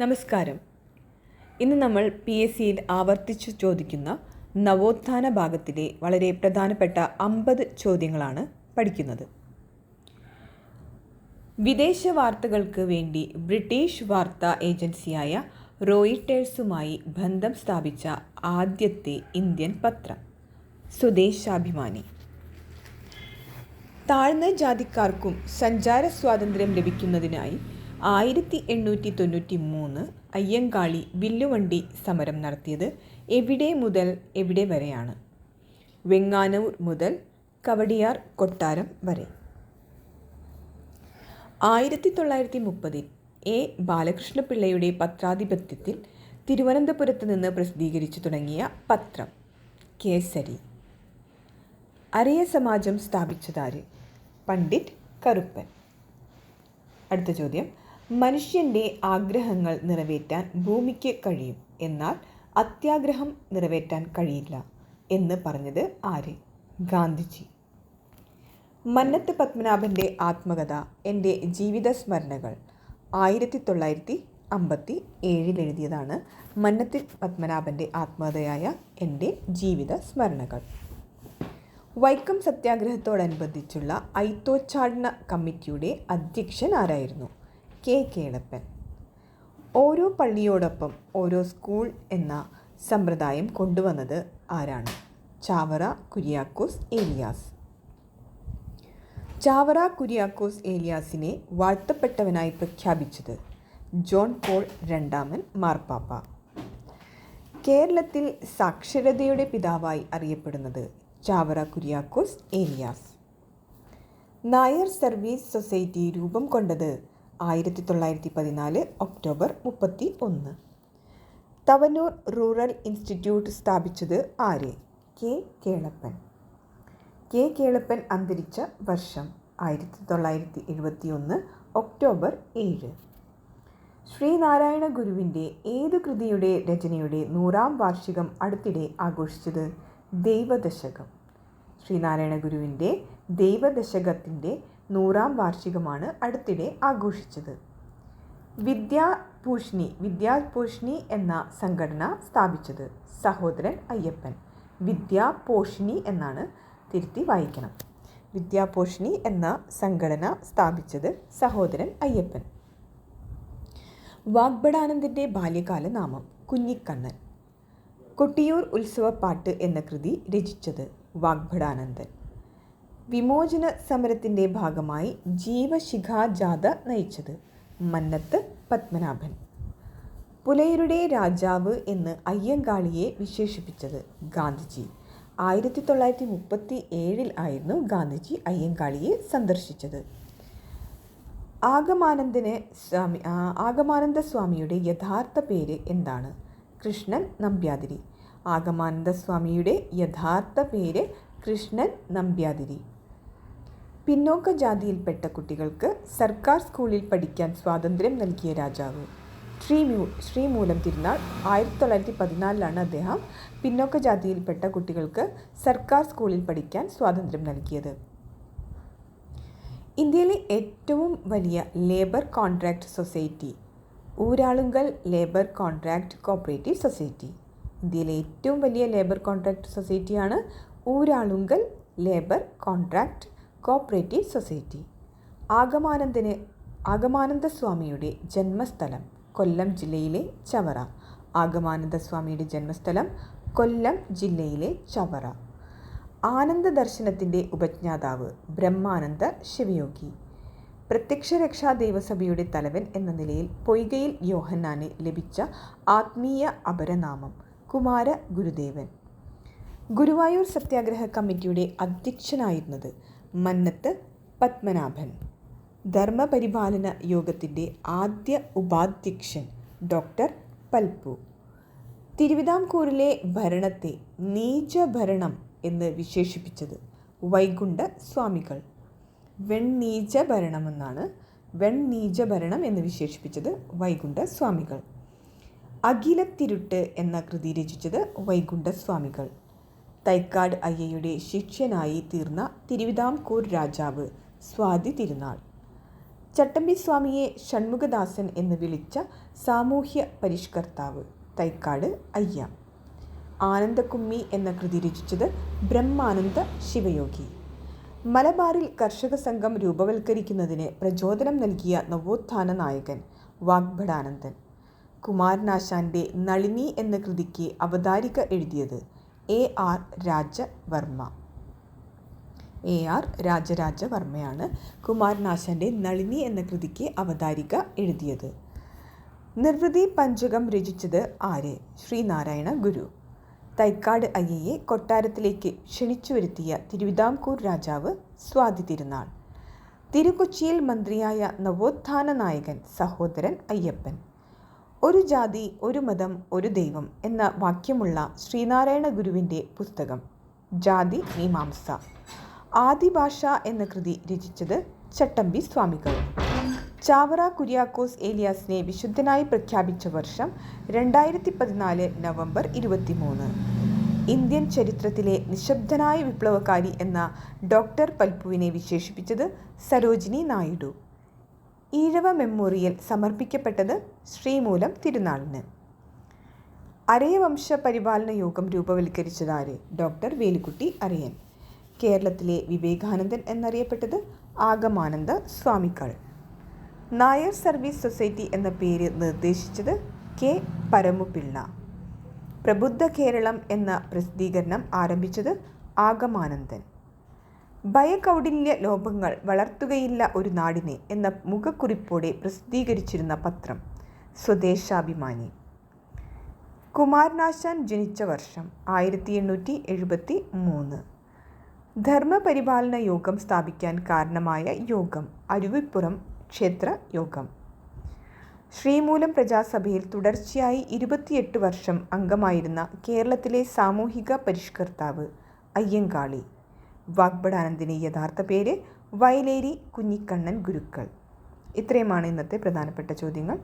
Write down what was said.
നമസ്കാരം. ഇന്ന് നമ്മൾ പി എസ് സിയിൽ ആവർത്തിച്ചു ചോദിക്കുന്ന നവോത്ഥാന ഭാഗത്തിലെ വളരെ പ്രധാനപ്പെട്ട അമ്പത് ചോദ്യങ്ങളാണ് പഠിക്കുന്നത്. വിദേശ വാർത്തകൾക്ക് വേണ്ടി ബ്രിട്ടീഷ് വാർത്താ ഏജൻസിയായ റോയിട്ടേഴ്സുമായി ബന്ധം സ്ഥാപിച്ച ആദ്യത്തെ ഇന്ത്യൻ പത്രം സ്വദേശാഭിമാനി. താഴ്ന്ന ജാതിക്കാർക്കും സഞ്ചാര സ്വാതന്ത്ര്യം ലഭിക്കുന്നതിനായി ആയിരത്തി എണ്ണൂറ്റി തൊണ്ണൂറ്റി മൂന്ന് അയ്യങ്കാളി വില്ലുവണ്ടി സമരം നടത്തിയത് എവിടെ മുതൽ എവിടെ വരെയാണ്? വെങ്ങാനൂർ മുതൽ കവടിയാർ കൊട്ടാരം വരെ. ആയിരത്തി തൊള്ളായിരത്തി മുപ്പതിൽ എ ബാലകൃഷ്ണപിള്ളയുടെ പത്രാധിപത്യത്തിൽ തിരുവനന്തപുരത്ത് നിന്ന് പ്രസിദ്ധീകരിച്ചു തുടങ്ങിയ പത്രം കേസരി. അരയ സമാജം സ്ഥാപിച്ചതാര്? പണ്ഡിറ്റ് കറുപ്പൻ. അടുത്ത ചോദ്യം. മനുഷ്യന്റെ ആഗ്രഹങ്ങൾ നിറവേറ്റാൻ ഭൂമിക്ക് കഴിയും. എന്നാൽ അത്യാഗ്രഹം നിറവേറ്റാൻ കഴിയില്ല എന്ന് പറഞ്ഞത് ആര്? ഗാന്ധിജി. മന്നത്ത് പത്മനാഭന്റെ ആത്മകഥ എന്റെ ജീവിത സ്മരണകൾ ആയിരത്തി തൊള്ളായിരത്തി അമ്പത്തി ഏഴിൽ എഴുതിയതാണ് മന്നത്ത് പത്മനാഭന്റെ ആത്മകഥയായ എന്റെ ജീവിത സ്മരണകൾ. വൈക്കം സത്യാഗ്രഹത്തോടനുബന്ധിച്ചുള്ള ഐത്തോച്ചാടന കമ്മിറ്റിയുടെ അധ്യക്ഷൻ ആരായിരുന്നു? കെ കേളപ്പൻ. ഓരോ പള്ളിയോടൊപ്പം ഓരോ സ്കൂൾ എന്ന സമ്പ്രദായം കൊണ്ടുവന്നത് ആരാണ്? ചാവറ കുര്യാക്കോസ് ഏലിയാസ്. ചാവറ കുര്യാക്കോസ് ഏലിയാസിനെ വാഴ്ത്തപ്പെട്ടവനായി പ്രഖ്യാപിച്ചത് ജോൺ പോൾ രണ്ടാമൻ മാർപ്പാപ്പ. കേരളത്തിൽ സാക്ഷരതയുടെ പിതാവായി അറിയപ്പെടുന്നത് ചാവറ കുര്യാക്കോസ് ഏലിയാസ്. നായർ സർവീസ് സൊസൈറ്റി രൂപം കൊണ്ടത് ആയിരത്തി തൊള്ളായിരത്തി പതിനാല് ഒക്ടോബർ മുപ്പത്തി ഒന്ന് തവനൂർ റൂറൽ ഇൻസ്റ്റിറ്റ്യൂട്ട് സ്ഥാപിച്ചത് ആര്? കെ. കേളപ്പൻ. കെ. കേളപ്പൻ അന്തരിച്ച വർഷം ആയിരത്തി തൊള്ളായിരത്തി എഴുപത്തി ഒന്ന് ഒക്ടോബർ ഏഴ്. ശ്രീനാരായണ ഗുരുവിന്റെ ഏതു കൃതിയുടെ രചനയുടെ നൂറാം വാർഷികം അടുത്തിടെ ആഘോഷിച്ചത് ദൈവദശകം. ശ്രീനാരായണ ഗുരുവിന്റെ ദൈവദശകത്തിന്റെ നൂറാം വാർഷികമാണ് അടുത്തിടെ ആഘോഷിച്ചത്. വിദ്യാഭൂഷണി വിദ്യാഭൂഷണി എന്ന സംഘടന സ്ഥാപിച്ചത് സഹോദരൻ അയ്യപ്പൻ. വിദ്യാപോഷിണി എന്നാണ് തിരുത്തി വായിക്കണം. വിദ്യാപോഷിണി എന്ന സംഘടന സ്ഥാപിച്ചത് സഹോദരൻ അയ്യപ്പൻ. വാഗ്ബടാനന്ദന്റെ ബാല്യകാല നാമം കുഞ്ഞിക്കണ്ണൻ. കൊട്ടിയൂർ ഉത്സവപ്പാട്ട് എന്ന കൃതി രചിച്ചത് വാഗ്ഭടാനന്ദൻ. വിമോചന സമരത്തിന്റെ ഭാഗമായി ജീവശിഖാജാഥ നയിച്ചത് മന്നത്ത് പത്മനാഭൻ. പുലയരുടെ രാജാവ് എന്ന് അയ്യങ്കാളിയെ വിശേഷിപ്പിച്ചത് ഗാന്ധിജി. ആയിരത്തി തൊള്ളായിരത്തി മുപ്പത്തി ഏഴിൽ ആയിരുന്നു ഗാന്ധിജി അയ്യങ്കാളിയെ സന്ദർശിച്ചത്. ആഗമാനന്ദന് സ്വാമി ആഗമാനന്ദ സ്വാമിയുടെ യഥാർത്ഥ പേര് എന്താണ്? കൃഷ്ണൻ നമ്പ്യാതിരി. ആഗമാനന്ദ സ്വാമിയുടെ യഥാർത്ഥ പേര് കൃഷ്ണൻ നമ്പ്യാതിരി. പിന്നോക്ക ജാതിയിൽപ്പെട്ട കുട്ടികൾക്ക് സർക്കാർ സ്കൂളിൽ പഠിക്കാൻ സ്വാതന്ത്ര്യം നൽകിയ രാജാവ്. ശ്രീമൂ ശ്രീമൂലം തിരുനാൾ ആയിരത്തി തൊള്ളായിരത്തി പതിനാലിലാണ് അദ്ദേഹം പിന്നോക്ക ജാതിയിൽപ്പെട്ട കുട്ടികൾക്ക് സർക്കാർ സ്കൂളിൽ പഠിക്കാൻ സ്വാതന്ത്ര്യം നൽകിയത്. ഇന്ത്യയിലെ ഏറ്റവും വലിയ labour contract society Uralungal labour contract cooperative society. ഇന്ത്യയിലെ ഏറ്റവും വലിയ labour contract സൊസൈറ്റിയാണ് Uralungal labour contract cooperative society. ആഗമാനന്ദന് Agamananda സ്വാമിയുടെ ജന്മസ്ഥലം കൊല്ലം ജില്ലയിലെ ചവറ. ആഗമാനന്ദ സ്വാമിയുടെ ജന്മസ്ഥലം കൊല്ലം ജില്ലയിലെ ചവറ. ആനന്ദ ദർശനത്തിന്റെ ഉപജ്ഞാതാവ് ബ്രഹ്മാനന്ദ ശിവയോഗി. പ്രത്യക്ഷരക്ഷാ ദേവസഭയുടെ തലവൻ എന്ന നിലയിൽ പൊയ്കയിൽ യോഹന്നാന് ലഭിച്ച ആത്മീയ അപരനാമം കുമാര ഗുരുദേവൻ. ഗുരുവായൂർ സത്യാഗ്രഹ കമ്മിറ്റിയുടെ അധ്യക്ഷനായിരുന്നത് മന്നത്ത് പത്മനാഭൻ. ധർമ്മപരിപാലന യോഗത്തിന്റെ ആദ്യ ഉപാധ്യക്ഷൻ ഡോക്ടർ പൽപ്പു. തിരുവിതാംകൂറിലെ ഭരണത്തെ നീചഭരണം എന്ന് വിശേഷിപ്പിച്ചത് വൈകുണ്ഠ സ്വാമികൾ വെണ്ണീച ഭരണമെന്നാണ് വെണ്ണീച ഭരണം എന്ന് വിശേഷിപ്പിച്ചത് വൈകുണ്ഠ സ്വാമികൾ അഖിലത്തിരുട്ട് എന്ന കൃതി രചിച്ചത് വൈകുണ്ഠ സ്വാമികൾ തൈക്കാട് അയ്യയുടെ ശിഷ്യനായി തീർന്ന തിരുവിതാംകൂർ രാജാവ് സ്വാതി തിരുനാൾ. ചട്ടമ്പി സ്വാമിയെ ഷൺമുഖദാസൻ എന്ന് വിളിച്ച സാമൂഹ്യ പരിഷ്കർത്താവ് തൈക്കാട് അയ്യ. ആനന്ദക്കുമ്മി എന്ന കൃതി രചിച്ചത് ബ്രഹ്മാനന്ദ ശിവയോഗി. മലബാറിൽ കർഷക സംഘം രൂപവൽക്കരിക്കുന്നതിന് പ്രചോദനം നൽകിയ നവോത്ഥാന നായകൻ വാഗ്ഭടാനന്ദൻ. കുമാരനാശാന്റെ നളിനി എന്ന കൃതിക്ക് അവതാരിക എഴുതിയത് A R Rajavarma. A R രാജരാജവർമ്മയാണ് കുമാരനാശന്റെ നളിനി എന്ന കൃതിക്ക് അവതാരിക എഴുതിയത്. നിർവൃതി പഞ്ചകം രചിച്ചത് ആര്? ശ്രീനാരായണ ഗുരു. തൈക്കാട് അയ്യയെ കൊട്ടാരത്തിലേക്ക് ക്ഷണിച്ചു വരുത്തിയ തിരുവിതാംകൂർ രാജാവ് സ്വാതി തിരുനാൾ. തിരുക്കൊച്ചിയിൽ മന്ത്രിയായ നവോത്ഥാന നായകൻ സഹോദരൻ അയ്യപ്പൻ. ഒരു ജാതി ഒരു മതം ഒരു ദൈവം എന്ന വാക്യമുള്ള ശ്രീനാരായണ ഗുരുവിന്റെ പുസ്തകം ജാതി മീമാംസ. ആദിഭാഷ എന്ന കൃതി രചിച്ചത് ചട്ടമ്പി സ്വാമികൾ. ചാവറ കുര്യാക്കോസ് ഏലിയാസിനെ വിശുദ്ധനായി പ്രഖ്യാപിച്ച വർഷം രണ്ടായിരത്തി പതിനാല് നവംബർ ഇരുപത്തിമൂന്ന്. ഇന്ത്യൻ ചരിത്രത്തിലെ നിശബ്ദനായ വിപ്ലവകാരി എന്ന ഡോക്ടർ പൽപ്പുവിനെ വിശേഷിപ്പിച്ചത് സരോജിനി നായിഡു. ഈഴവ മെമ്മോറിയൽ സമർപ്പിക്കപ്പെട്ടത് ശ്രീമൂലം തിരുനാളിന്. അരയവംശ പരിപാലന യോഗം രൂപവൽക്കരിച്ചതാര്? ഡോക്ടർ വേലുക്കുട്ടി അരയൻ. കേരളത്തിലെ വിവേകാനന്ദൻ എന്നറിയപ്പെട്ടത് ആഗമാനന്ദ സ്വാമികൾ. നായർ സർവീസ് സൊസൈറ്റി എന്ന പേര് നിർദ്ദേശിച്ചത് കെ പരമുപിള്ള. പ്രബുദ്ധ കേരളം എന്ന പ്രസിദ്ധീകരണം ആരംഭിച്ചത് ആഗമാനന്ദൻ. ഭയകൗടില്യ ലോപങ്ങൾ വളർത്തുകയില്ല ഒരു നാടിനെ എന്ന മുഖക്കുറിപ്പോടെ പ്രസിദ്ധീകരിച്ചിരുന്ന പത്രം സ്വദേശാഭിമാനി. കുമാരനാശാൻ ജനിച്ച വർഷം ആയിരത്തി എണ്ണൂറ്റി എഴുപത്തി മൂന്ന് ധർമ്മപരിപാലന യോഗം സ്ഥാപിക്കാൻ കാരണമായ യോഗം അരുവിപ്പുറം ക്ഷേത്ര യോഗം. ശ്രീമൂലം പ്രജാസഭയിൽ തുടർച്ചയായി ഇരുപത്തിയെട്ട് വർഷം അംഗമായിരുന്ന കേരളത്തിലെ സാമൂഹിക പരിഷ്കർത്താവ് അയ്യങ്കാളി. വാഗ്ബടാനന്ദിന്റെ യഥാർത്ഥ പേര് വയലേരി കുഞ്ഞിക്കണ്ണൻ ഗുരുക്കൾ. ഇത്രയുമാണ് ഇന്നത്തെ പ്രധാനപ്പെട്ട ചോദ്യങ്ങൾ.